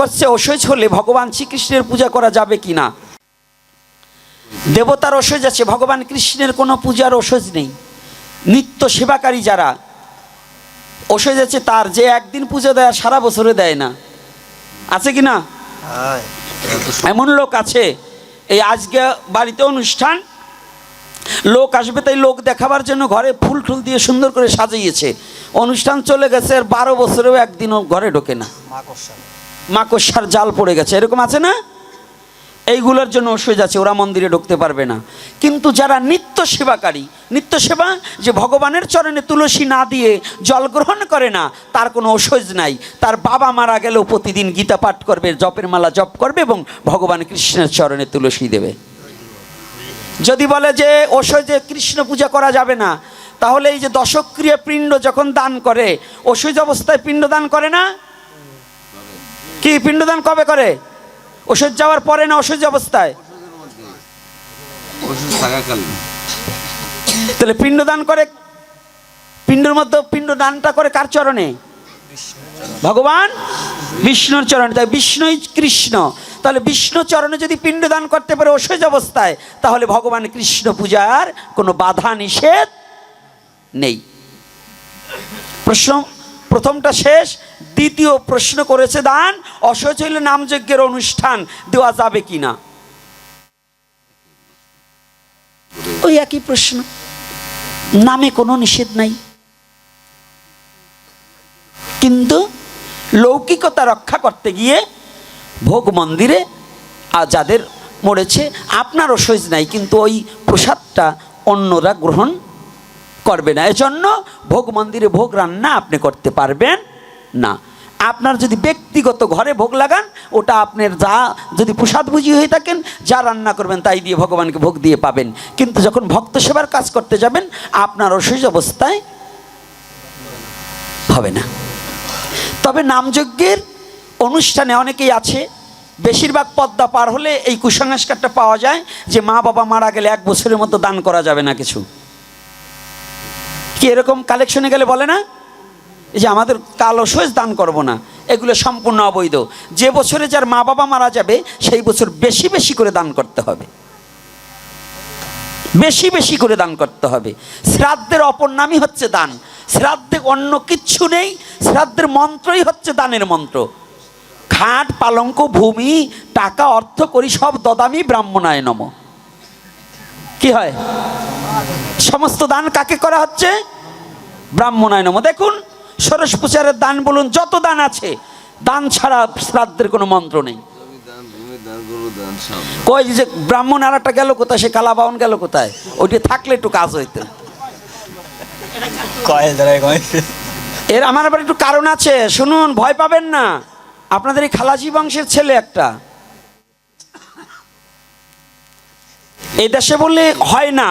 করছে অসহ্য হলে ভগবান শ্রীকৃষ্ণের পূজা করা যাবে কি না দেবতার অসহ্য আছে ভগবান কৃষ্ণের কোনো পূজার অসহ্য নেই। নিত্য সেবাকারী যারা অসহ্য আছে তার যে একদিন পুজো দেয় আর সারা বছরে দেয় না। আছে কি না? এমন লোক আছে এই আজকে বাড়িতে অনুষ্ঠান লোক আসবে তাই লোক দেখাবার জন্য ঘরে ফুল টুল দিয়ে সুন্দর করে সাজিয়েছে। অনুষ্ঠান চলে গেছে আর বারো বছরেও একদিনও ঘরে ঢোকে না। মাকড়সার জাল পড়ে গেছে। এরকম আছে না? এইগুলোর জন্য অসুবিধা আছে, ওরা মন্দিরে ঢুকতে পারবে না। কিন্তু যারা নিত্য সেবাকারী, নিত্য সেবা যে ভগবানের চরণে তুলসী না দিয়ে জল গ্রহণ করে না, তার কোনো অসহ্য নাই। তার বাবা মারা গেলেও প্রতিদিন গীতা পাঠ করবে, জপের মালা জপ করবে এবং ভগবান কৃষ্ণের চরণে তুলসী দেবে। যদি বলে যে অসহ্যে কৃষ্ণ পূজা করা যাবে না, তাহলে এই যে দশক্রিয় পিণ্ড যখন দান করে অসহ্য অবস্থায় পিণ্ড দান করে না? কি পিণ্ডদান কবে করে? ওষুধ যাওয়ার পরে না অসহ্য অবস্থায়? ওষুধ থাকাকালীন। তাহলে পিণ্ডদান করে পিণ্ডের মধ্যে পিণ্ডদানটা করে কার চরণে? ভগবান বিষ্ণুর চরণে। তাই বিষ্ণুই কৃষ্ণ। তাহলে বিষ্ণু চরণে যদি পিণ্ডদান করতে পারে অসহ্য অবস্থায় তাহলে ভগবান কৃষ্ণ পূজার কোনো বাধা নিষেধ নেই। প্রশ্ন প্রথমটা শেষ। দ্বিতীয় প্রশ্ন করেছে দান হইলে নামযজ্ঞের অনুষ্ঠান দেওয়া যাবে কি না ওই একই প্রশ্ন। নামে কোনো নিষেধ নাই। কিন্তু লৌকিকতা রক্ষা করতে গিয়ে ভোগ মন্দিরে আর যাদের মরেছে আপনার অসহ্য নাই, কিন্তু ওই প্রসাদটা অন্যরা গ্রহণ করবে না। এজন্য ভোগ মন্দিরে ভোগ রান্না আপনি করতে পারবেন। না। আপনার যদি ব্যক্তিগত ঘরে ভোগ লাগান, ওটা আপনার যা যদি প্রসাদ বুঝি হয়ে থাকেন, যা রান্না করবেন, তাই দিয়ে ভগবানকে ভোগ দিয়ে পাবেন। কিন্তু যখন ভক্ত সেবার কাজ করতে যাবেন, আপনার অসহ্য অবস্থায় হবে না। তবে নামযজ্ঞের অনুষ্ঠানে অনেকেই আছে, বেশিরভাগ পদ্মা পার হলে এই কুসংস্কারটা পাওয়া যায় যে মা বাবা মারা গেলে এক বছরের মতো দান করা যাবে না কিছু। কি এরকম কালেকশনে গেলে বলে না? যে আমাদের কালো সোজ দান করব না, এগুলো সম্পূর্ণ অবৈধ। যে বছরে যার মা বাবা মারা যাবে, সেই বছর বেশি বেশি করে দান করতে হবে। বেশি বেশি করে দান করতে হবে। শ্রাদ্ধের অপর নামই হচ্ছে দান। শ্রাদ্ধে অন্য কিচ্ছু নেই, শ্রাদ্ধের মন্ত্রই হচ্ছে দানের মন্ত্র। খাট, পালঙ্ক, ভূমি, টাকা, অর্থ করি, সব দদামি ব্রাহ্মণায় নম। কি হয়? সমস্ত দান কাকে করা হচ্ছে? ব্রাহ্মণায় নম। দেখুন সরস পূজারের দান বলুন যত দান আছে দান ছাড়া শ্রাদ্ধের কোনো মন্ত্র নেই। কই যে ব্রাহ্মণ আর একটা গেল কোথায় সে কালাবাউন গেল কোথায়? ওইটি থাকলে একটু কাজ হইতো। এর আমার আবার একটু কারণ আছে শুনুন ভয় পাবেন না। আপনাদের এই খালাজি বংশের ছেলে একটা। এই দেশে বললে হয় না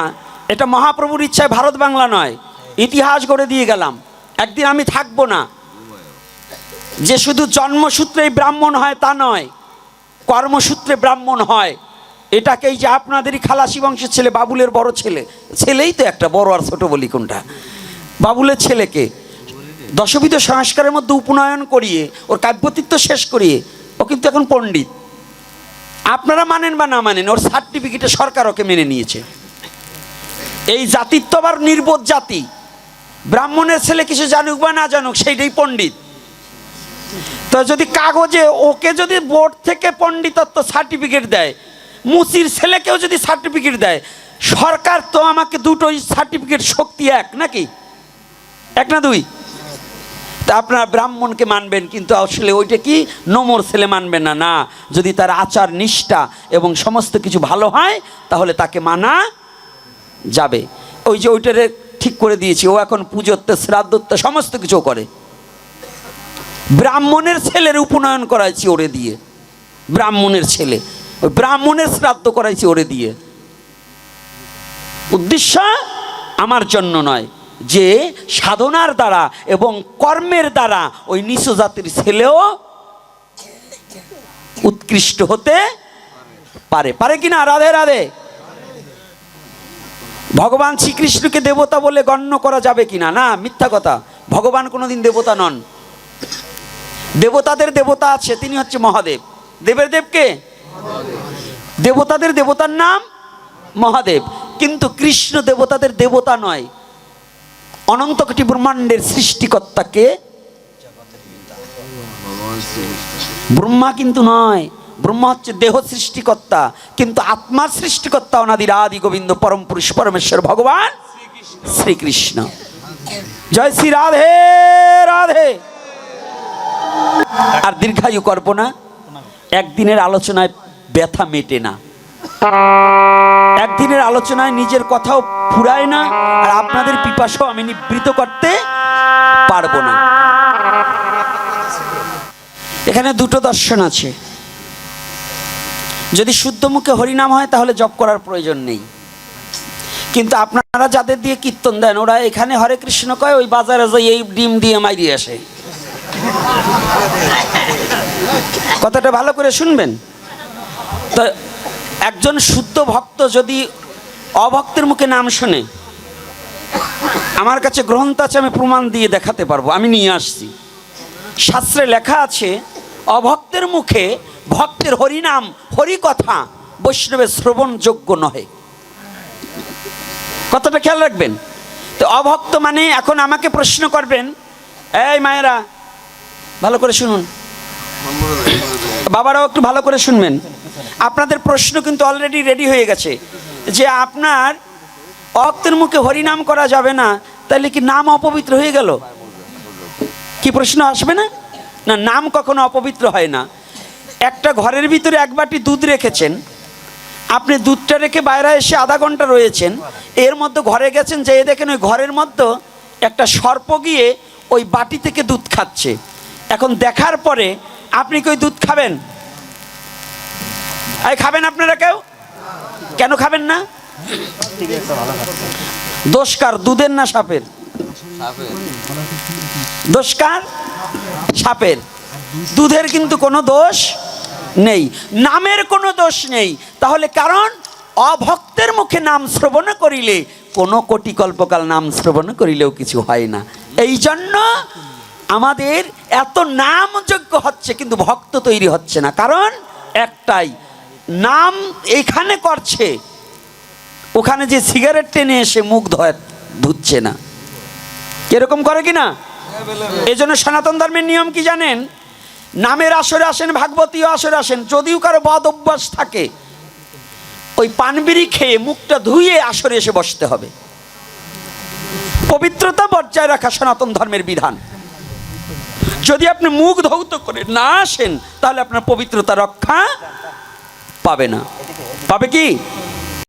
এটা মহাপ্রভুর ইচ্ছায় ভারত বাংলা নয় ইতিহাস গড়ে দিয়ে গেলাম। একদিন আমি থাকব না। যে শুধু জন্মসূত্রেই ব্রাহ্মণ হয় তা নয়, কর্মসূত্রে ব্রাহ্মণ হয়। এটাকেই যে আপনাদেরই খালাসি বংশের ছেলে, বাবুলের বড় ছেলে। ছেলেই তো একটা বড় আর ছোট বলি কোনটা? বাবুলের ছেলেকে দশবিধ সংস্কারের মধ্যে উপনয়ন করিয়ে, ওর কাব্যতিত্ব শেষ করিয়ে, ও কিন্তু এখন পণ্ডিত। আপনারা মানেন বা না মানেন, ওর সার্টিফিকেটে সরকার ওকে মেনে নিয়েছে। এই জাতিত্ব আবার নির্বোধ জাতি। ব্রাহ্মণের ছেলে কিছু জানুক বা না জানুক, সেইটাই পণ্ডিত। তো যদি কাগজে ওকে যদি বোর্ড থেকে পণ্ডিতত্ব সার্টিফিকেট দেয় মুচির ছেলেকেও যদি সার্টিফিকেট দেয়, সরকার তো আমাকে দুটোই সার্টিফিকেট শক্তি এক, নাকি? এক না দুই? তা আপনার ব্রাহ্মণকে মানবেন, কিন্তু আসলে ওইটা কি? নমর ছেলে মানবেন না না। যদি তার আচার নিষ্ঠা এবং সমস্ত কিছু ভালো হয়, তাহলে তাকে মানা যাবে। ওই যে ওইটারে ঠিক করে দিয়েছি। ও এখন পুজোতে শ্রাদ্ধতে সমস্ত কিছু করে। ব্রাহ্মণের ছেলের উপনয়ন করাইছি ওরে দিয়ে। ব্রাহ্মণের ছেলে। ওই ব্রাহ্মণের শ্রাদ্ধ করাইছি ওরে দিয়ে। উদ্দেশ্য আমার জন্য নয় যে সাধনার দ্বারা এবং কর্মের দ্বারা ওই নিচ জাতির ছেলেও উৎকৃষ্ট হতে পারে। পারে কি না? রাধে রাধে। ভগবান শ্রীকৃষ্ণকে দেবতা বলে গণ্য করা যাবে কি না না মিথ্যা কথা। ভগবান কোনোদিন দেবতা নন। দেবতাদের দেবতা আছে, তিনি হচ্ছে মহাদেব। দেবের দেবকে দেবতাদের দেবতার নাম মহাদেব। কিন্তু কৃষ্ণ দেবতাদের দেবতা নয়। অনন্ত কোটি ব্রহ্মাণ্ডের সৃষ্টিকর্তাকে ব্রহ্মা কিন্তু নয়। ব্রহ্মা হচ্ছে দেহ সৃষ্টিকর্তা, কিন্তু আত্মার সৃষ্টিকর্তা অনাদির আদি গোবিন্দ পরম পুরুষ পরমেশ্বর ভগবান শ্রীকৃষ্ণ। জয় শ্রী রাধে রাধে। আর দীর্ঘায়ু কল্পনা, একদিনের আলোচনায় ব্যথা মেটে না। একদিনের আলোচনায় নিজের কথাও ফুরায় না, আর আপনাদের পিপাসাও আমি নিবৃত করতে পারব না। এখানে দুটো দর্শন আছে। যদি শুদ্ধ মুখে হরিনাম হয়, তাহলে জপ করার প্রয়োজন নেই। কিন্তু আপনারা যাদের দিয়ে কীর্তন দেন, ওরা এখানে হরে কৃষ্ণ কয়, ওই বাজারে যাই এই ডিম দিয়ে মাইরি আসে। কথাটা ভালো করে শুনবেন? তো একজন শুদ্ধ ভক্ত যদি অভক্তের মুখে নাম শোনে, আমার কাছে গ্রন্থ আছে, আমি প্রমাণ দিয়ে দেখাতে পারব, আমি নিয়ে আসছি। শাস্ত্রে লেখা আছে, অভক্তের মুখে ভক্তের হরিনাম, হরিকথা বৈষ্ণবের শ্রবণযোগ্য নহে। কথাটা খেয়াল রাখবেন। তো অভক্ত মানে এখন আমাকে প্রশ্ন করবেন, এই মায়েরা, ভালো করে শুনুন। বাবারাও একটু ভালো করে শুনবেন। আপনাদের প্রশ্ন কিন্তু অলরেডি রেডি হয়ে গেছে, যে আপনার অক্তের মুখে হরিনাম করা যাবে না, তাহলে কি নাম অপবিত্র হয়ে গেল? কি প্রশ্ন আসবে না? না, নাম কখনো অপবিত্র হয় না। একটা ঘরের ভিতরে এক বাটি দুধ রেখেছেন, আপনি দুধটা রেখে বাইরে এসে আধা ঘণ্টা রয়েছেন, এর মধ্যে ঘরে গেছেন, যে দেখেন ওই ঘরের মধ্যে একটা সর্প গিয়ে ওই বাটি থেকে দুধ খাচ্ছে। এখন দেখার পরে আপনি কি ওই দুধ খাবেন? এই খাবেন আপনারা কেউ? কেন খাবেন না? দোষকার দুধের না সাপের? দোষকার সাপের। দুধের কিন্তু কোনো দোষ? নেই নামের কোনো দোষ নেই। তাহলে কারণ অভক্তের মুখে নাম শ্রবণ করিলে কোনো কোটি কল্পকাল নাম শ্রবণ করিলেও কিছু হয় না। এই জন্য আমাদের এত নাম যোগ্য হচ্ছে কিন্তু ভক্ত তৈরি হচ্ছে না। কারণ একটাই নাম এখানে করছে ওখানে যে সিগারেট টেনে এসে মুখ ধয় ধুচ্ছে না। কীরকম করে কি না এই জন্য সনাতন ধর্মের নিয়ম কি জানেন? নামের আসরে আসেন, ভাগবতীয় আসরে আসেন, যদিও কারও বদ অভ্যাস থাকে, ওই পানবিড়ি খেয়ে মুখটা ধুয়ে আসরে এসে বসতে হবে। পবিত্রতা বজায় রাখা সনাতন ধর্মের বিধান। যদি আপনি মুখ ধৌত করে না আসেন, তাহলে আপনার পবিত্রতা রক্ষা পাবে না। পাবে কি?